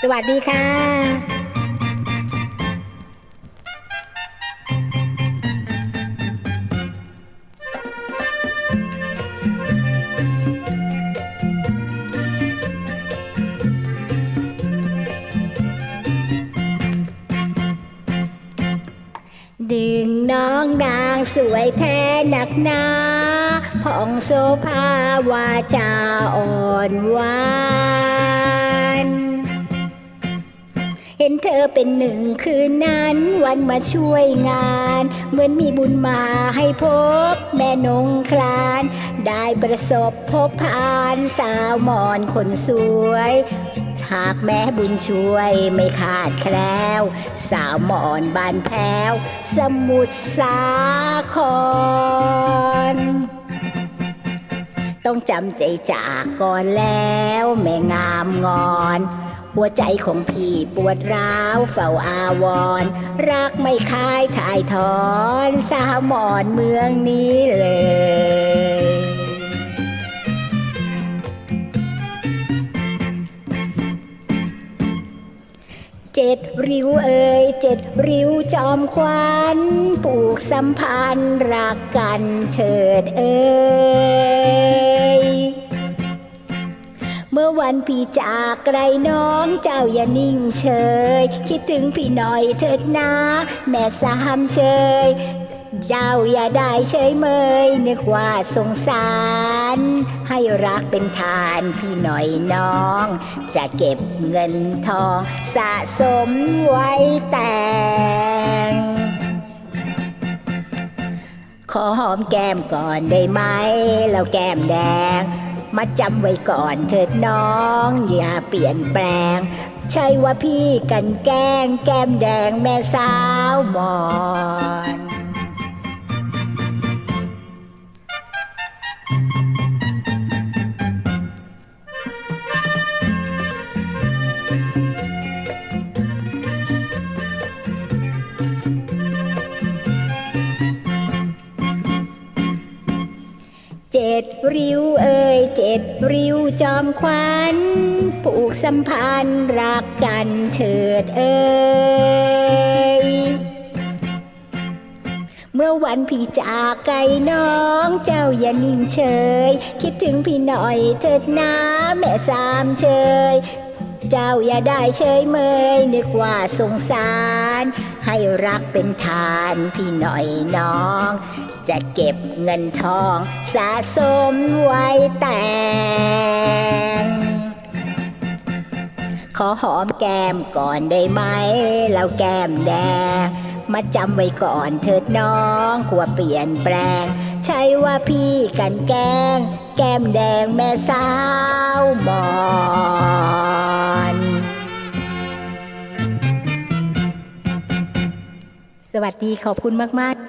สวัสดีค่ะดึงน้องนางสวยแท้หนักหนาผ่องโซภาวาจาอ่อนหวาน เห็นเธอเป็นหนึ่งคืนนั้นวันมาช่วยงาน เหมือนมีบุญมาให้พบแม่นงคลาน ได้ประสบพบผ่านสาวหมอนคนสวย หากแม้บุญช่วยไม่ขาดแคล้ว สาวหมอนบานแพ้ว สมุทรสาคร ต้องจำใจจากก่อนแล้ว แม่งามงอน หัวใจของพี่ปวดร้าวเฝ้าอาวร รักไม่คายถ่ายถอนสาวหมอนเมืองนี้เลยเจ็ดริ้วเอ่ยเจ็ดริ้วจอมควันปลูกสัมพันธ์รักกันเถิดเอ่ย เมื่อวันพี่จากไกลน้องเจ้าอย่านิ่งเฉย คิดถึงพี่หน่อยเถิดนะ แม่สามเชยเจ้าอย่าได้เฉยเมย นึกว่าสงสาร ให้รักเป็นทานพี่หน่อยน้อง จะเก็บเงินทองสะสมไว้แต่งขอหอมแก้มก่อนได้ไหม แล้วแก้มแดง มาจำไว้ก่อนเถิดน้อง อย่าเปลี่ยนแปลง ใช่ว่าพี่กันแกล้งแก้มแดงแม่สาวหมอ เจ็ดริ้วเอ่ยเจ็ดริ้วจอมควันผูกสัมพันธ์รักกันเถิดเอ่ยเมื่อวันพี่จากไกลน้องเจ้าอย่านิ่งเฉย คิดถึงพี่หน่อยเถิดนะแม่สามเชย เจ้าอย่าได้เฉยเมยนึกว่าสงสาร ให้รักเป็นทานพี่หน่อยน้อง จะเก็บเงินทองสะสมไว้แต่ง ขอหอมแก้มก่อนได้ไหม แล้วแก้มแดง มาจำไว้ก่อนเถิดน้องกลัวเปลี่ยนแปลง ใช่ว่าพี่กันแกล้ง แก้มแดงแม่สาวมอน สวัสดีขอบคุณมาก ๆ